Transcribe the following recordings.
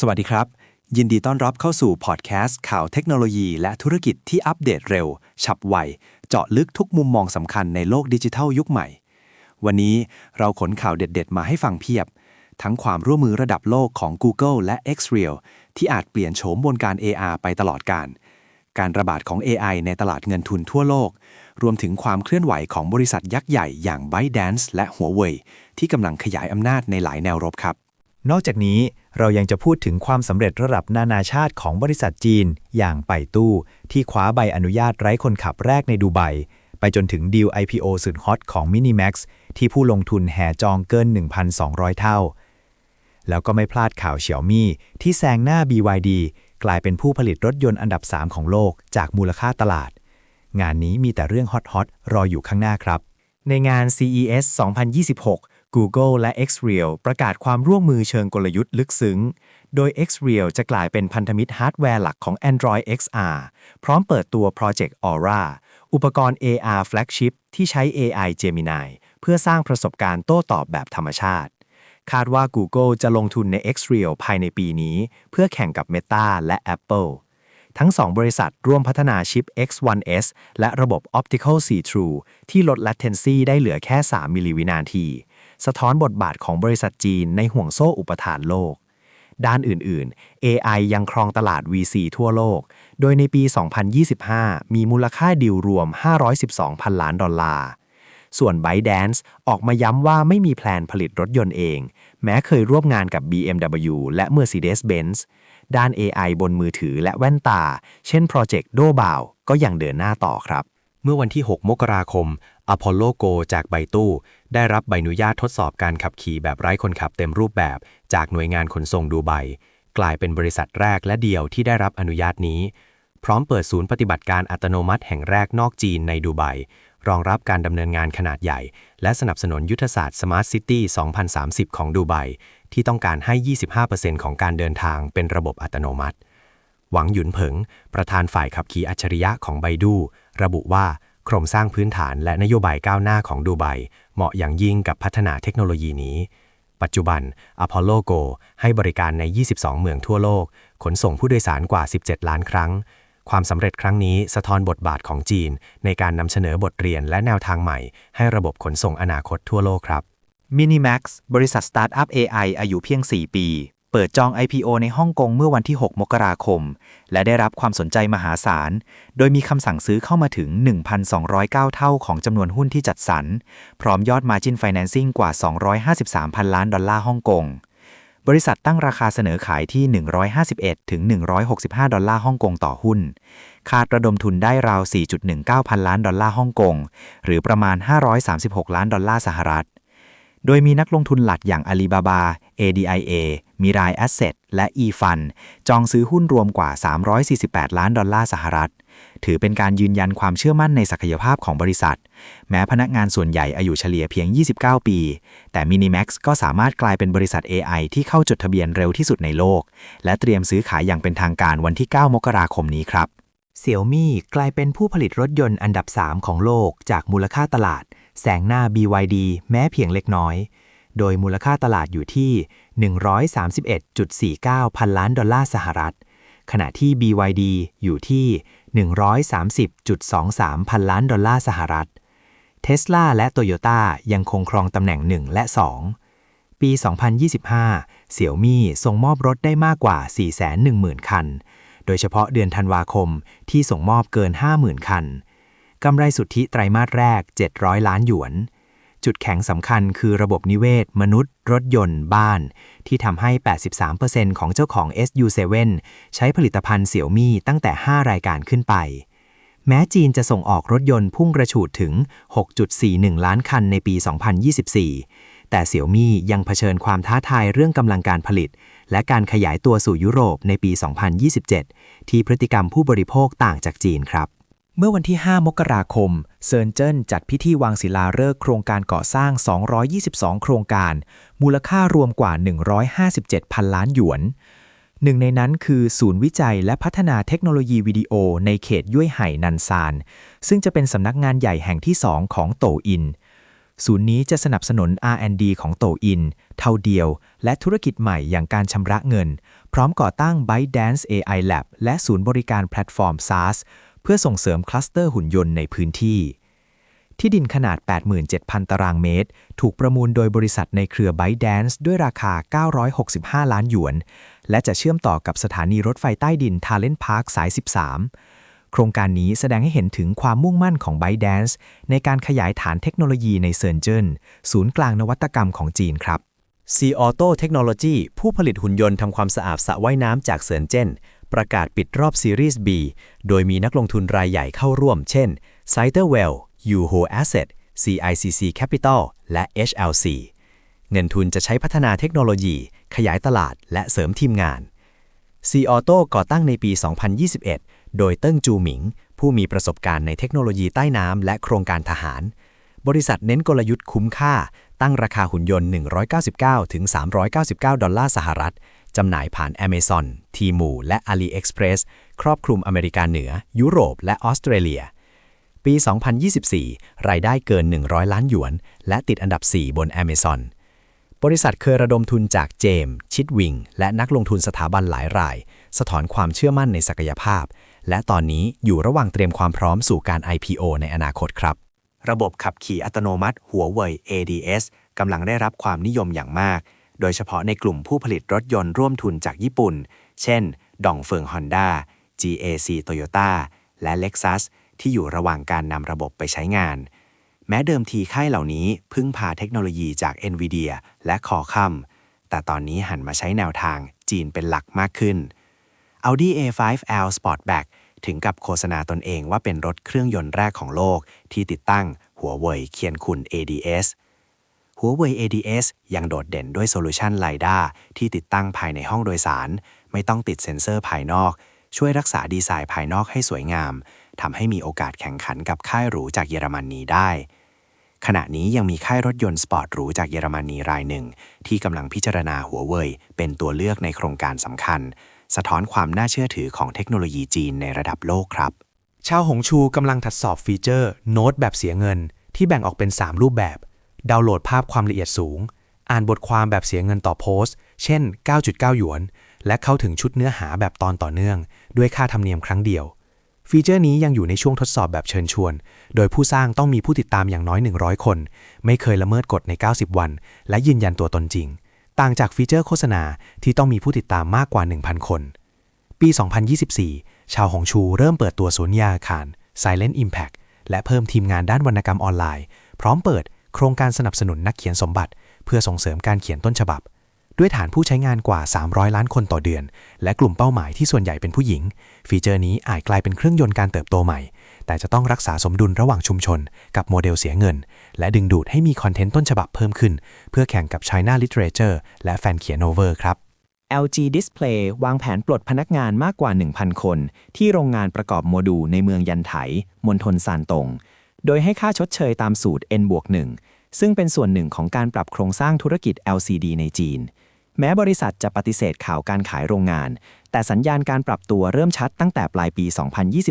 สวัสดีครับ ยินดีต้อนรับเข้าสู่พอดแคสต์ข่าวเทคโนโลยีและธุรกิจที่อัปเดตเร็ว ฉับไว เจาะลึกทุกมุมมองสำคัญในโลกดิจิทัลยุคใหม่ วันนี้เราขนข่าวเด็ด ๆ มาให้ฟังเพียบ ทั้งความร่วมมือระดับโลกของ Google และ Xreal ที่อาจเปลี่ยนโฉมวงการ AR ไปตลอดการ การระบาดของ AI ในตลาดเงินทุนทั่วโลก รวมถึงความเคลื่อนไหวของบริษัทยักษ์ใหญ่อย่าง ByteDance และ Huawei ที่กำลังขยายอำนาจในหลายแนวรบครับ นอกจากนี้เรายังจะพูดถึงความสำเร็จระดับนานาชาติของบริษัทจีน อย่างไปตู้ ที่คว้าใบอนุญาตไร้คนขับแรกในดูไบ ไปจนถึงดีล IPO สุดฮอตของ Minimax ที่ผู้ลงทุนแห่จองเกิน 1,200 เท่า แล้วก็ไม่พลาดข่าวเฉียวมี่ที่แซงหน้า BYD กลายเป็นผู้ผลิตรถยนต์อันดับ 3 ของโลกจากมูลค่าตลาด งานนี้มีแต่เรื่องฮอตๆรออยู่ข้างหน้าครับ ในงาน CES 2026 Google และ Xreal ประกาศความร่วมมือเชิงกลยุทธ์ลึกซึ้ง โดย Xreal จะกลายเป็นพันธมิตรฮาร์ดแวร์หลักของ Android XR พร้อมเปิดตัว Project Aura อุปกรณ์ AR flagship ที่ใช้ AI Gemini เพื่อสร้างประสบการณ์โต้ตอบแบบธรรมชาติ คาดว่า Google จะลงทุนใน Xreal ภายในปีนี้ เพื่อแข่งกับ Meta และ Apple ทั้ง 2 บริษัทร่วมพัฒนาชิป X1S และระบบ Optical See-Through ที่ลด latency ได้เหลือแค่ 3 มิลลิวินาที สะท้อนบทบาทของบริษัทจีนในห่วงโซ่อุปทานโลก ด้านอื่นๆ AI ยังครองตลาด VC ทั่วโลก โดยในปี 2025 มีมูลค่าดิวรวม 512พันล้านดอลลาร์ ส่วน ByteDance ออกมาย้ำว่าไม่มีแพลนผลิตรถยนต์เอง แม้เคยร่วมงานกับ BMW และ Mercedes-Benz ด้าน AI บนมือถือและแว่นตา เช่นโปรเจกต์โดบาวก็ยังเดินหน้าต่อครับ เมื่อวันที่ 6 มกราคม Apollo Go จากไบตู้ ได้รับใบอนุญาตทดสอบการขับขี่แบบไร้คนขับเต็มรูปแบบ จากหน่วยงานขนส่งดูไบ กลายเป็นบริษัทแรกและเดียวที่ได้รับอนุญาตนี้ พร้อมเปิดศูนย์ปฏิบัติการอัตโนมัติแห่งแรกนอกจีนในดูไบ รองรับการดำเนินงานขนาดใหญ่ และสนับสนุนยุทธศาสตร์ Smart City 2030 ของดูไบ ที่ต้องการให้ 25%ของการเดินทางเป็นระบบอัตโนมัติ หวังหยุนเผิง ประธานฝ่ายขับขี่อัจฉริยะของไบดู ระบุว่าโครงสร้างพื้นฐานและนโยบายก้าวหน้าของดูไบเหมาะอย่างยิ่งกับพัฒนาเทคโนโลยีนี้ ปัจจุบัน Apollo Go ให้บริการใน 22 เมืองทั่วโลก ขนส่งผู้โดยสารกว่า 17 ล้านครั้ง ความสำเร็จครั้งนี้สะท้อนบทบาทของจีน ในการนำเสนอบทเรียนและแนวทางใหม่ ให้ระบบขนส่งอนาคตทั่วโลกครับ Minimax บริษัทสตาร์ทอัพ AI อายุเพียง 4 ปี เปิดจอง IPO ในฮ่องกงเมื่อวันที่ 6 มกราคม และได้รับความสนใจมหาศาล โดยมีคำสั่งซื้อเข้ามาถึง 1,209 เท่าของจำนวนหุ้นที่จัดสรร พร้อมยอด Margin Financing กว่า 253พันล้านดอลลาร์ฮ่องกง บริษัทตั้งราคาเสนอขายที่ 151 ถึง 165 ดอลลาร์ฮ่องกงต่อหุ้น คาดระดมทุนได้ราว 4.19 พันล้านดอลลาร์ฮ่องกง หรือประมาณ 536 ล้านดอลลาร์สหรัฐ โดยมีนักลงทุนหลักอย่าง Alibaba, ADIA, Mirai Asset และ eFund จองซื้อหุ้นรวมกว่า 348 ล้านดอลลาร์สหรัฐ ถือเป็นการยืนยันความเชื่อมั่นในศักยภาพของบริษัท แม้พนักงานส่วนใหญ่อายุเฉลี่ยเพียง 29 ปี แต่ Minimax ก็สามารถกลายเป็นบริษัท AI ที่เข้าจดทะเบียนเร็วที่สุดในโลก และเตรียมซื้อขายอย่างเป็นทางการวันที่ 9 มกราคมนี้ครับเสี่ยวมี่กลายเป็นผู้ผลิตรถยนต์อันดับ 3 ของโลกจากมูลค่าตลาด แสงหน้า BYD แม้เพียงเล็กน้อย โดยมูลค่าตลาดอยู่ที่ 131.49 พันล้านดอลลาร์สหรัฐ ขณะที่ BYD อยู่ที่ 130.23 พันล้านดอลลาร์สหรัฐเทสลาและโตโยต้ายังคงครองตำแหน่ง 1 และ 2 ปี 2025 เสี่ยวมี่ส่งมอบรถได้มากกว่า 410,000 คัน โดยเฉพาะเดือนธันวาคมที่ส่งมอบเกิน 50,000 คัน กำไรสุทธิไตรมาสแรก 700 ล้านหยวน จุดแข็งสำคัญคือระบบนิเวศ มนุษย์ รถยนต์ บ้าน ที่ทำให้ 83%ของเจ้าของ SU7 ใช้ผลิตภัณฑ์เสี่ยวมี่ตั้งแต่ 5 รายการขึ้นไป แม้จีนจะส่งออกรถยนต์พุ่งกระฉูดถึง 6.41 ล้านคันในปี 2024 แต่เสี่ยวมี่ยังเผชิญความท้าทายเรื่องกำลังการผลิต และการขยายตัวสู่ยุโรปในปี 2027 ที่พฤติกรรมผู้บริโภคต่างจากจีนครับ เมื่อวันที่ 5 มกราคม เซินเจิ้นจัดพิธีวางศิลาฤกษ์โครงการก่อสร้าง 222 โครงการ มูลค่ารวมกว่า 157 พันล้านหยวน หนึ่งในนั้นคือศูนย์วิจัยและพัฒนาเทคโนโลยีวิดีโอในเขตย่วยไห่นันซาน ซึ่งจะเป็นสำนักงานใหญ่แห่งที่ 2 ของโตอิน ศูนย์นี้จะสนับสนุน R&D ของโตอิน เท่าเดียว และธุรกิจใหม่อย่างการชำระเงิน พร้อมก่อตั้ง ByteDance AI Lab และศูนย์บริการแพลตฟอร์ม SaaS พื่อส่งเสริมคลัสเตอร์หุ่นยนต์ในพื้นที่ ที่ดินขนาด 87,000 ตารางเมตร ถูกประมูลโดยบริษัทในเครือ ByteDance ด้วยราคา 965 ล้านหยวน และจะเชื่อมต่อกับสถานีรถไฟใต้ดิน Talent Park สาย 13 โครงการนี้แสดงให้เห็นถึงความมุ่งมั่นของ ByteDance ในการขยายฐานเทคโนโลยีในเซินเจิ้นศูนย์กลางนวัตกรรมของจีนครับ C Auto Technology ผู้ผลิตหุ่นยนต์ทำความสะอาดสระว่ายน้ำจากเซินเจิ้น ประกาศปิดรอบซีรีส์ B โดยมีนักลงทุนรายใหญ่เข้าร่วม เช่น c i t e r w e l l Yuho Asset CICC Capital และ HLC เงินทุนจะใช้พัฒนาเทคโนโลยี ขยายตลาด และเสริมทีมงาน C Auto ก่อตั้งในปี 2021 โดยเติ้งจูหมิง ผู้มีประสบการณ์ในเทคโนโลยีใต้น้ำและโครงการทหาร บริษัทเน้นกลยุทธ์คุ้มค่า ตั้งราคาหุ่นยนต์ 199-399 ดอลลาร์สหรัฐ จำหน่ายผ่าน Amazon, Temu และ AliExpress ครอบคลุมอเมริกาเหนือ ยุโรป และออสเตรเลีย ปี 2024 รายได้เกิน 100 ล้านหยวน และติดอันดับ 4 บน Amazon บริษัทเคยระดมทุนจากเจมส์ชิดวิง และนักลงทุนสถาบันหลายราย สะท้อนความเชื่อมั่นในศักยภาพ และตอนนี้อยู่ระหว่างเตรียมความพร้อมสู่การ IPO ในอนาคตครับ ระบบขับขี่อัตโนมัติหัวเว่ย ADS กำลังได้รับความนิยมอย่างมาก โดยเฉพาะในกลุ่มผู้ผลิตรถยนต์ร่วมทุนจากญี่ปุ่น เช่น ดองเฟิงฮอนด้า GAC Toyota และ Lexus ที่อยู่ระหว่างการนำระบบไปใช้งาน แม้เดิมทีค่ายเหล่านี้พึ่งพาเทคโนโลยีจาก NVIDIA และคอคัมแต่ตอนนี้หันมาใช้แนวทางจีนเป็นหลักมากขึ้น Audi A5L Sportback ถึงกับโฆษณาตนเองว่าเป็นรถเครื่องยนต์แรกของโลกที่ติดตั้งหัวเว่ยเคียนคุณ ADS หัวเว่ย ADS ยังโดดเด่นด้วยโซลูชัน LiDAR ที่ติดตั้งภายในห้องโดยสาร ไม่ต้องติดเซ็นเซอร์ภายนอก ช่วยรักษาดีไซน์ภายนอกให้สวยงามทำให้มีโอกาสแข่งขันกับค่ายหรูจากเยอรมนีได้ ขณะนี้ยังมีค่ายรถยนต์สปอร์ตหรูจากเยอรมนีรายหนึ่ง ที่กำลังพิจารณาหัวเว่ยเป็นตัวเลือกในโครงการสำคัญ สะท้อนความน่าเชื่อถือของเทคโนโลยีจีนในระดับโลกครับ ชาวหงชูกำลังถัดสอบฟีเจอร์โน้ตแบบเสียเงิน ที่แบ่งออกเป็น 3 รูปแบบ ดาวน์โหลดภาพความละเอียดสูง อ่านบทความแบบเสียเงินต่อโพสต์ เช่น 9.9 หยวน และเข้าถึงชุดเนื้อหาแบบตอนต่อเนื่อง ด้วยค่าธรรมเนียมครั้งเดียว ฟีเจอร์นี้ยังอยู่ในช่วงทดสอบแบบเชิญชวน โดยผู้สร้างต้องมีผู้ติดตามอย่างน้อย 100 คน ไม่เคยละเมิดกฎใน 90 วัน และยืนยันตัวตนจริง ต่างจากฟีเจอร์โฆษณาที่ต้องมีผู้ติดตามมากกว่า 1,000 คน ปี 2024 ชาวหงชูเริ่มเปิดตัวศูนย์ยาอาคาร Silent Impact และเพิ่มทีมงานด้านวรรณกรรมออนไลน์ พร้อมเปิด โครงการสนับสนุนนักเขียนสมบัติ เพื่อส่งเสริมการเขียนต้นฉบับ ด้วยฐานผู้ใช้งานกว่า 300 ล้านคนต่อเดือน และกลุ่มเป้าหมายที่ส่วนใหญ่เป็นผู้หญิง ฟีเจอร์นี้อาจกลายเป็นเครื่องยนต์การเติบโตใหม่ แต่จะต้องรักษาสมดุลระหว่างชุมชน กับโมเดลเสียเงิน และดึงดูดให้มีคอนเทนต์ต้นฉบับเพิ่มขึ้น เพื่อแข่งกับ China Literature และแฟนเขียนโนเวอร์ครับ LG Display วางแผนปลดพนักงานมากกว่า 1,000 คน ที่โรงงานประกอบโมดูลในเมืองยันไถ มณฑลซานตง โดยให้ค่าชดเชยตามสูตร N บวก1ซึ่งเป็นส่วนหนึ่งของการปรับโครงสร้างธุรกิจ LCD ในจีน แม้บริษัทจะปฏิเสธข่าวการขายโรงงาน แต่สัญญาณการปรับตัวเริ่มชัดตั้งแต่ปลายปี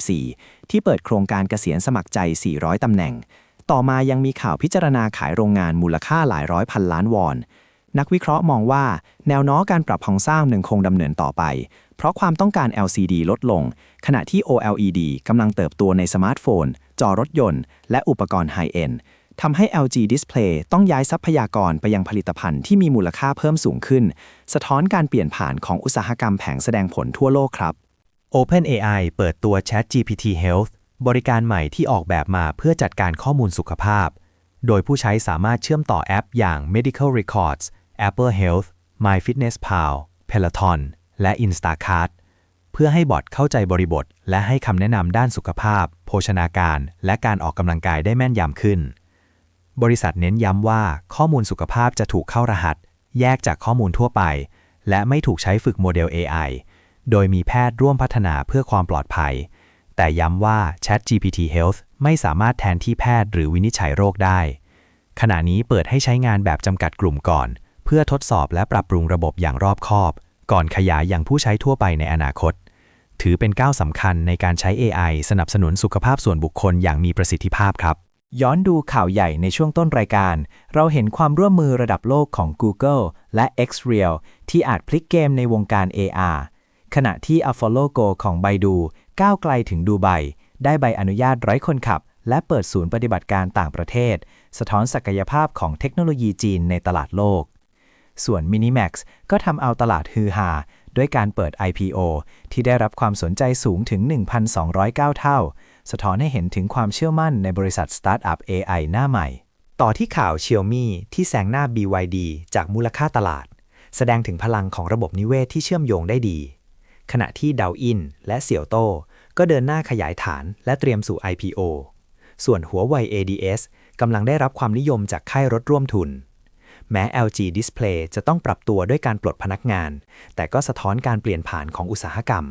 2024 ที่เปิดโครงการเกษียณสมัครใจ 400 ตำแหน่ง ต่อมายังมีข่าวพิจารณาขายโรงงานมูลค่าหลายร้อยพันล้านวอน นักวิเคราะห์มองว่าแนวโน้มการปรับโครงสร้างหนึ่งคงดำเนินต่อไป เพราะความต้องการ LCD ลดลง ขณะที่ OLED กำลังเติบโตในสมาร์ทโฟน จอรถยนต์ และอุปกรณ์ไฮเอนด์ทำให้ LG Display ต้องย้ายทรัพยากรไปยังผลิตภัณฑ์ที่มีมูลค่าเพิ่มสูงขึ้น สะท้อนการเปลี่ยนผ่านของอุตสาหกรรมแผงแสดงผลทั่วโลกครับ OpenAI เปิดตัว ChatGPT Health บริการใหม่ที่ออกแบบมาเพื่อจัดการข้อมูลสุขภาพ โดยผู้ใช้สามารถเชื่อมต่อแอปอย่าง Medical Records Apple Health MyFitnessPal Peloton และ Instacart เพื่อให้บอทเข้าใจบริบท และให้คำแนะนำด้านสุขภาพ โภชนาการ และการออกกำลังกายได้แม่นยำขึ้น บริษัทเน้นย้ำว่าข้อมูลสุขภาพจะถูกเข้ารหัส แยกจากข้อมูลทั่วไป และไม่ถูกใช้ฝึกโมเดล AI โดยมีแพทย์ร่วมพัฒนาเพื่อความปลอดภัย แต่ย้ำว่า ChatGPT Health ไม่สามารถแทนที่แพทย์หรือวินิจฉัยโรคได้ ขณะนี้เปิดให้ใช้งานแบบจำกัดกลุ่มก่อน เพื่อทดสอบและปรับปรุงระบบอย่างรอบคอบ ก่อนขยายอย่างผู้ใช้ทั่วไปในอนาคต ถือเป็นก้าวสำคัญในการใช้ AI สนับสนุนสุขภาพส่วนบุคคลอย่างมีประสิทธิภาพครับ ย้อนดูข่าวใหญ่ในช่วงต้นรายการ เราเห็นความร่วมมือระดับโลกของ Google และ Xreal ที่อาจพลิกเกมในวงการ AR ขณะที่ AlphaLogo ของ Baidu ก้าวไกลถึงดูไบได้ใบอนุญาตไร้คนขับ และเปิดศูนย์ปฏิบัติการต่างประเทศ สะท้อนศักยภาพของเทคโนโลยีจีนในตลาดโลก ส่วน Minimax ก็ทำเอาตลาดฮือฮาด้วยการเปิด IPO ที่ได้รับความสนใจสูงถึง 1,209 เท่า สะท้อนให้เห็นถึงความเชื่อมั่นในบริษัทสตาร์ทอัพ AI หน้าใหม่ ต่อที่ข่าว Xiaomi ที่แซงหน้า BYD จากมูลค่าตลาด แสดงถึงพลังของระบบนิเวศที่เชื่อมโยงได้ดี ขณะที่ดาวอินและเสี่ยวโต้ก็เดินหน้าขยายฐานและเตรียมสู่ IPO ส่วนหัวไว ADS กำลังได้รับความนิยมจากค่ายรถร่วมทุน แม้ LG Display จะต้องปรับตัวด้วยการปลดพนักงาน แต่ก็สะท้อนการเปลี่ยนผ่านของอุตสาหกรรม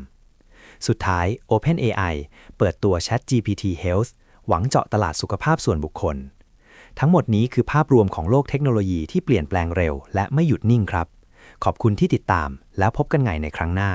สุดท้าย OpenAI เปิดตัว ChatGPT Health หวังเจาะตลาดสุขภาพส่วนบุคคล ทั้งหมดนี้คือภาพรวมของโลกเทคโนโลยีที่เปลี่ยนแปลงเร็ว และไม่หยุดนิ่งครับ ขอบคุณที่ติดตาม แล้วพบกันใหม่ในครั้งหน้า